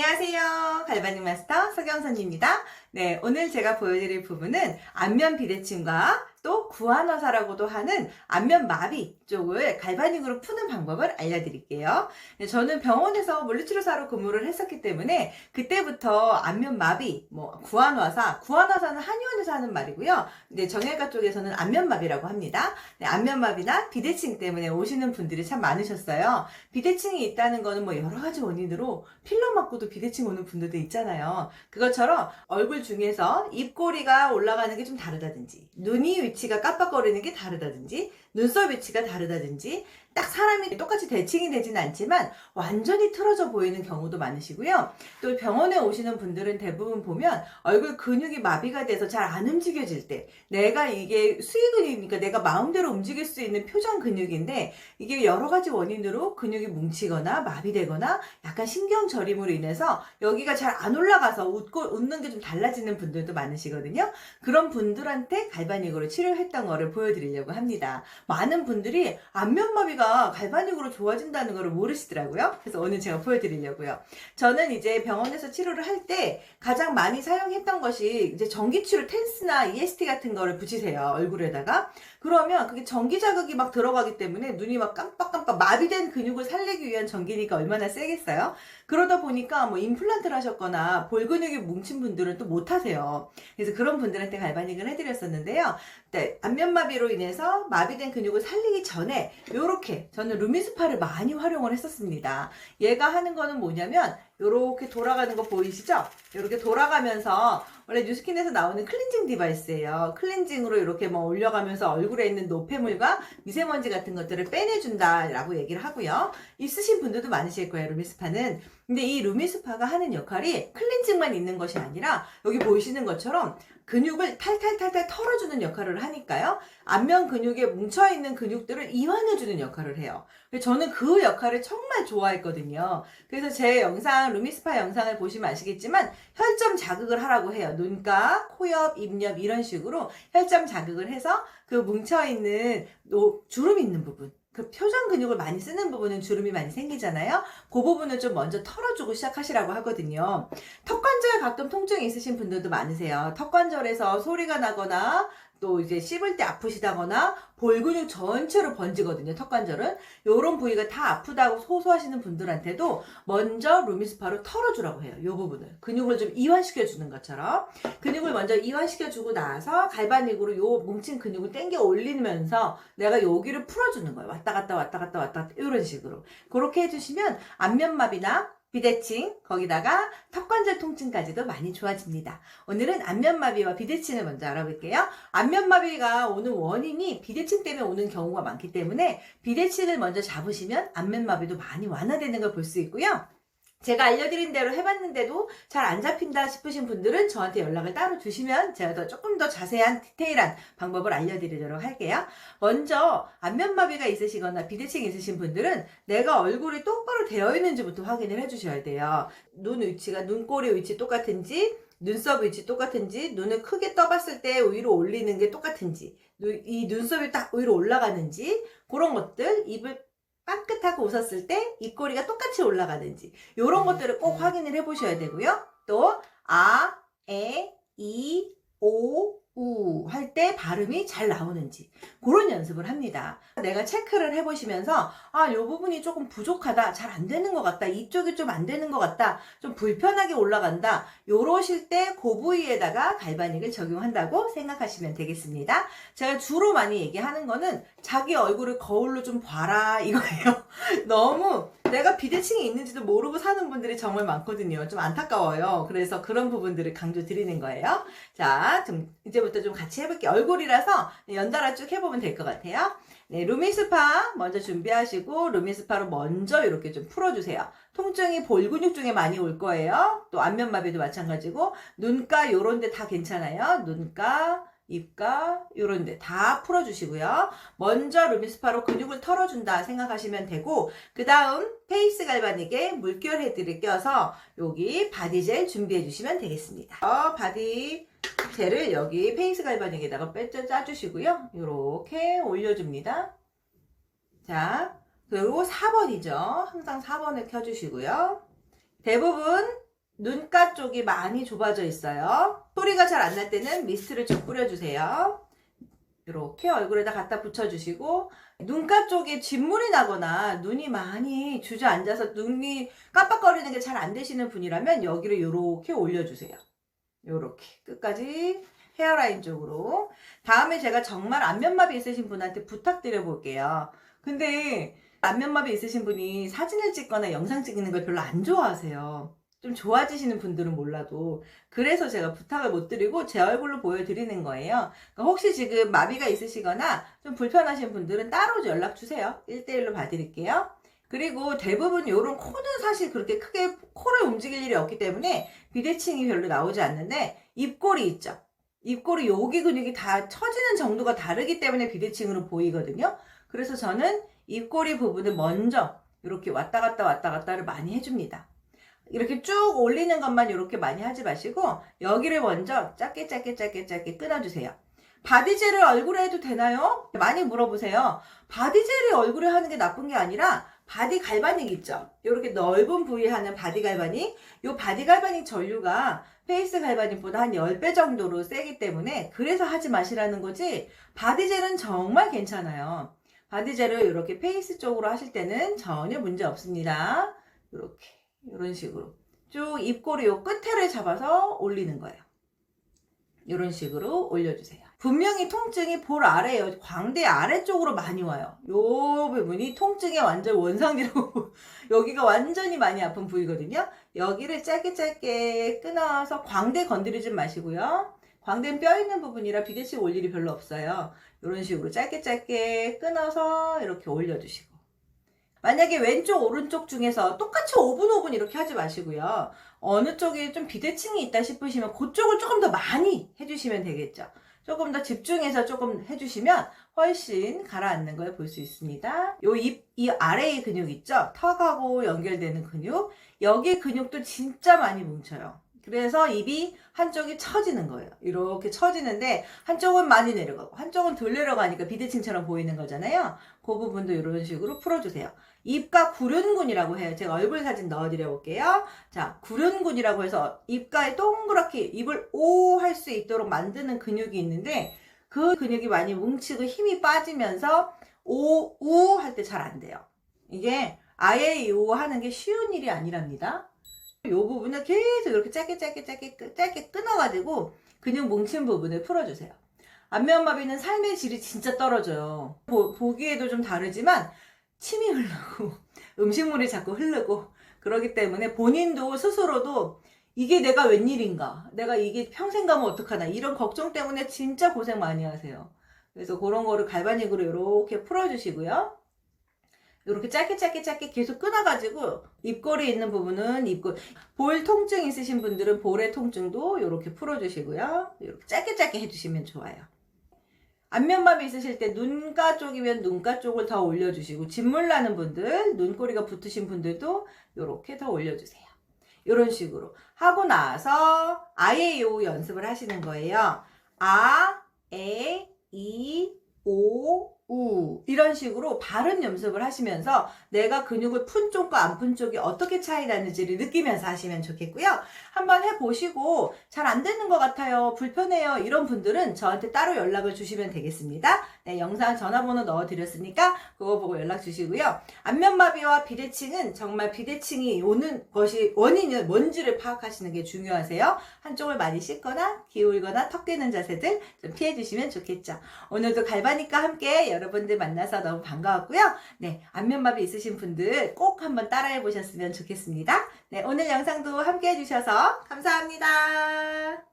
안녕하세요. 갈바닉 마스터 서경선입니다. 네, 오늘 제가 보여드릴 부분은 안면 비대칭과 또 구안화사라고도 하는 안면 마비 쪽을 갈바닉으로 푸는 방법을 알려드릴게요. 네, 저는 병원에서 물리치료사로 근무를 했었기 때문에 그때부터 안면 마비, 뭐 구안화사, 구안화사는 한의원에서 하는 말이고요. 근데 정형외과 쪽에서는 안면 마비라고 합니다. 네, 안면 마비나 비대칭 때문에 오시는 분들이 참 많으셨어요. 비대칭이 있다는 거는 뭐 여러 가지 원인으로 필러 맞고도 비대칭 오는 분들도 있잖아요. 그것처럼 얼굴 중에서 입꼬리가 올라가는 게 좀 다르다든지, 눈이 위치가 깜빡거리는 게 다르다든지, 눈썹 위치가 다르다든지, 딱 사람이 똑같이 대칭이 되지는 않지만 완전히 틀어져 보이는 경우도 많으시고요. 또 병원에 오시는 분들은 대부분 보면 얼굴 근육이 마비가 돼서 잘 안 움직여질 때 내가 이게 수위 근육이니까 내가 마음대로 움직일 수 있는 표정 근육인데 이게 여러 가지 원인으로 근육이 뭉치거나 마비되거나 약간 신경 저림으로 인해서 여기가 잘 안 올라가서 웃고 웃는 게 좀 달라지는 분들도 많으시거든요. 그런 분들한테 갈바닉으로 치료했던 거를 보여드리려고 합니다. 많은 분들이 안면마비가 갈바닉으로 좋아진다는 걸 모르시더라고요. 그래서 오늘 제가 보여드리려고요. 저는 이제 병원에서 치료를 할 때 가장 많이 사용했던 것이 이제 전기치료 텐스나 EST 같은 거를 붙이세요. 얼굴에다가. 그러면 그게 전기 자극이 막 들어가기 때문에 눈이 막 깜빡깜빡 마비된 근육을 살리기 위한 전기니까 얼마나 세겠어요? 그러다 보니까 뭐 임플란트를 하셨거나 볼 근육이 뭉친 분들은 또 못하세요. 그래서 그런 분들한테 갈바닉을 해드렸었는데요. 네, 안면마비로 인해서 마비된 근육을 살리기 전에 이렇게 저는 루미스파를 많이 활용을 했었습니다. 얘가 하는 거는 뭐냐면 이렇게 돌아가는 거 보이시죠? 이렇게 돌아가면서 원래 뉴스킨에서 나오는 클렌징 디바이스예요. 클렌징으로 이렇게 뭐 올려가면서 얼굴에 있는 노폐물과 미세먼지 같은 것들을 빼내준다라고 얘기를 하고요. 있으신 분들도 많으실 거예요, 루미스파는. 근데 이 루미스파가 하는 역할이 클렌징만 있는 것이 아니라 여기 보이시는 것처럼 근육을 탈탈탈탈 털어주는 역할을 하니까요. 안면 근육에 뭉쳐있는 근육들을 이완해주는 역할을 해요. 저는 그 역할을 정말 좋아했거든요. 그래서 제 영상, 루미스파 영상을 보시면 아시겠지만 혈점 자극을 하라고 해요. 눈가, 코옆, 입옆 이런 식으로 혈점 자극을 해서 그 뭉쳐있는 노, 주름 있는 부분 그 표정 근육을 많이 쓰는 부분은 주름이 많이 생기잖아요. 그 부분을 좀 먼저 털어주고 시작하시라고 하거든요. 턱관절 가끔 통증이 있으신 분들도 많으세요. 턱관절에서 소리가 나거나 또 이제 씹을 때 아프시다거나 볼 근육 전체로 번지거든요. 턱관절은 요런 부위가 다 아프다고 소소하시는 분들한테도 먼저 루미스파로 털어주라고 해요. 요 부분을 근육을 좀 이완시켜 주는 것처럼 근육을 먼저 이완시켜 주고 나서 갈바닉으로 요 뭉친 근육을 당겨 올리면서 내가 여기를 풀어주는 거예요. 왔다 갔다 왔다 갔다 왔다 갔다 이런 식으로 그렇게 해주시면 안면마비나 비대칭, 거기다가 턱관절 통증까지도 많이 좋아집니다. 오늘은 안면마비와 비대칭을 먼저 알아볼게요. 안면마비가 오는 원인이 비대칭 때문에 오는 경우가 많기 때문에 비대칭을 먼저 잡으시면 안면마비도 많이 완화되는 걸 볼 수 있고요. 제가 알려드린 대로 해봤는데도 잘 안 잡힌다 싶으신 분들은 저한테 연락을 따로 주시면 제가 더 조금 더 자세한 디테일한 방법을 알려드리도록 할게요. 먼저 안면마비가 있으시거나 비대칭이 있으신 분들은 내가 얼굴이 똑바로 되어 있는지부터 확인을 해주셔야 돼요. 눈 위치가 눈꼬리 위치 똑같은지 눈썹 위치 똑같은지 눈을 크게 떠봤을 때 위로 올리는 게 똑같은지 이 눈썹이 딱 위로 올라가는지 그런 것들 입을 빵긋하고 웃었을 때 입꼬리가 똑같이 올라가는지 이런 것들을 꼭 확인을 해보셔야 되고요. 또 아, 에, 이, 오, 우 할 때 발음이 잘 나오는지 그런 연습을 합니다. 내가 체크를 해보시면서 아, 요 부분이 조금 부족하다, 잘 안 되는 것 같다, 이쪽이 좀 안 되는 것 같다, 좀 불편하게 올라간다. 요러실 때 그 부위에다가 갈바닉을 적용한다고 생각하시면 되겠습니다. 제가 주로 많이 얘기하는 거는 자기 얼굴을 거울로 좀 봐라 이거예요. 너무 내가 비대칭이 있는지도 모르고 사는 분들이 정말 많거든요. 좀 안타까워요. 그래서 그런 부분들을 강조 드리는 거예요. 자, 좀 이제부터 좀 같이 해볼게요. 얼굴이라서 연달아 쭉 해보면 될 것 같아요. 네, 루미스파 먼저 준비하시고 루미스파로 먼저 이렇게 좀 풀어주세요. 통증이 볼 근육 중에 많이 올 거예요. 또 안면마비도 마찬가지고 눈가 요런 데 다 괜찮아요. 눈가 입가 요런 데 다 풀어주시고요. 먼저 루미스파로 근육을 털어준다 생각하시면 되고 그 다음 페이스 갈바닉에 물결 헤드를 껴서 여기 바디젤 준비해 주시면 되겠습니다. 어, 바디 젤을 여기 페이스 갈바닉에다가 빼져 짜주시고요. 이렇게 올려줍니다. 자, 그리고 4번이죠. 항상 4번을 켜주시고요. 대부분 눈가 쪽이 많이 좁아져 있어요. 소리가 잘 안 날 때는 미스트를 좀 뿌려주세요. 이렇게 얼굴에다 갖다 붙여주시고 눈가 쪽에 진물이 나거나 눈이 많이 주저앉아서 눈이 깜빡거리는 게 잘 안 되시는 분이라면 여기를 이렇게 올려주세요. 이렇게 끝까지 헤어라인 쪽으로 다음에 제가 정말 안면마비 있으신 분한테 부탁드려 볼게요. 근데 안면마비 있으신 분이 사진을 찍거나 영상 찍는 걸 별로 안 좋아하세요. 좀 좋아지시는 분들은 몰라도 그래서 제가 부탁을 못 드리고 제 얼굴로 보여드리는 거예요. 그러니까 혹시 지금 마비가 있으시거나 좀 불편하신 분들은 따로 연락 주세요. 1대1로 봐드릴게요. 그리고 대부분 이런 코는 사실 그렇게 크게 코를 움직일 일이 없기 때문에 비대칭이 별로 나오지 않는데 입꼬리 있죠. 입꼬리 여기 근육이 다 처지는 정도가 다르기 때문에 비대칭으로 보이거든요. 그래서 저는 입꼬리 부분을 먼저 이렇게 왔다 갔다 왔다 갔다를 많이 해줍니다. 이렇게 쭉 올리는 것만 이렇게 많이 하지 마시고 여기를 먼저 짧게 짧게 짧게 짧게 끊어주세요. 바디젤을 얼굴에 해도 되나요? 많이 물어보세요. 바디젤이 얼굴에 하는 게 나쁜 게 아니라 바디 갈바닉 있죠? 이렇게 넓은 부위에 하는 바디 갈바닉 이 바디 갈바닉 전류가 페이스 갈바닉보다 한 10배 정도로 세기 때문에 그래서 하지 마시라는 거지 바디젤은 정말 괜찮아요. 바디젤을 이렇게 페이스 쪽으로 하실 때는 전혀 문제 없습니다. 이렇게 이런 식으로 쭉 입꼬리 요 끝에를 잡아서 올리는 거예요. 이런 식으로 올려주세요. 분명히 통증이 볼 아래요. 광대 아래쪽으로 많이 와요. 요 부분이 통증의 완전 원상이라고 여기가 완전히 많이 아픈 부위거든요. 여기를 짧게 짧게 끊어서 광대 건드리지 마시고요. 광대는 뼈 있는 부분이라 비대칭 올 일이 별로 없어요. 이런 식으로 짧게 짧게 끊어서 이렇게 올려주시고 만약에 왼쪽 오른쪽 중에서 똑같이 5분 5분 이렇게 하지 마시고요. 어느 쪽에 좀 비대칭이 있다 싶으시면 그쪽을 조금 더 많이 해주시면 되겠죠. 조금 더 집중해서 조금 해주시면 훨씬 가라앉는 걸 볼 수 있습니다. 요 입, 이 아래의 근육 있죠? 턱하고 연결되는 근육. 여기 근육도 진짜 많이 뭉쳐요. 그래서 입이 한쪽이 처지는 거예요. 이렇게 처지는데 한쪽은 많이 내려가고 한쪽은 덜 내려가니까 비대칭처럼 보이는 거잖아요. 그 부분도 이런 식으로 풀어주세요. 입가 구륜근이라고 해요. 제가 얼굴 사진 넣어드려 볼게요. 자, 구륜근이라고 해서 입가에 동그랗게 입을 오 할 수 있도록 만드는 근육이 있는데 그 근육이 많이 뭉치고 힘이 빠지면서 오, 우 할 때 잘 안 돼요. 이게 아예 요 하는 게 쉬운 일이 아니랍니다. 이 부분을 계속 이렇게 짧게 짧게 짧게 끄- 짧게 끊어가지고 근육 뭉친 부분을 풀어주세요. 안면마비는 삶의 질이 진짜 떨어져요. 보, 보기에도 좀 다르지만 침이 흐르고 음식물이 자꾸 흐르고 그러기 때문에 본인도 스스로도 이게 내가 웬일인가 내가 이게 평생 가면 어떡하나 이런 걱정 때문에 진짜 고생 많이 하세요. 그래서 그런 거를 갈바닉으로 이렇게 풀어주시고요. 이렇게 짧게 짧게 짧게 계속 끊어가지고 입꼬리 있는 부분은 입꼬리 볼 통증 있으신 분들은 볼의 통증도 이렇게 풀어주시고요. 이렇게 짧게 짧게 해주시면 좋아요. 안면마비 있으실 때 눈가 쪽이면 눈가 쪽을 더 올려주시고 진물 나는 분들 눈꼬리가 붙으신 분들도 이렇게 더 올려주세요. 이런 식으로 하고 나서 아예 요 연습을 하시는 거예요. 아, 에, 이, 오, 우 이런 식으로 발음 연습을 하시면서 내가 근육을 푼 쪽과 안 푼 쪽이 어떻게 차이 나는지를 느끼면서 하시면 좋겠고요. 한번 해보시고 잘 안 되는 것 같아요. 불편해요. 이런 분들은 저한테 따로 연락을 주시면 되겠습니다. 네, 영상 전화번호 넣어드렸으니까 그거 보고 연락 주시고요. 안면마비와 비대칭은 정말 비대칭이 오는 것이 원인은 뭔지를 파악하시는 게 중요하세요. 한쪽을 많이 씻거나 기울거나 턱 깨는 자세들 좀 피해 주시면 좋겠죠. 오늘도 갈바니까 함께 여러분들 만나서 너무 반가웠고요. 네, 안면마비 있으신 분들 꼭 한번 따라해 보셨으면 좋겠습니다. 네, 오늘 영상도 함께 해주셔서 감사합니다.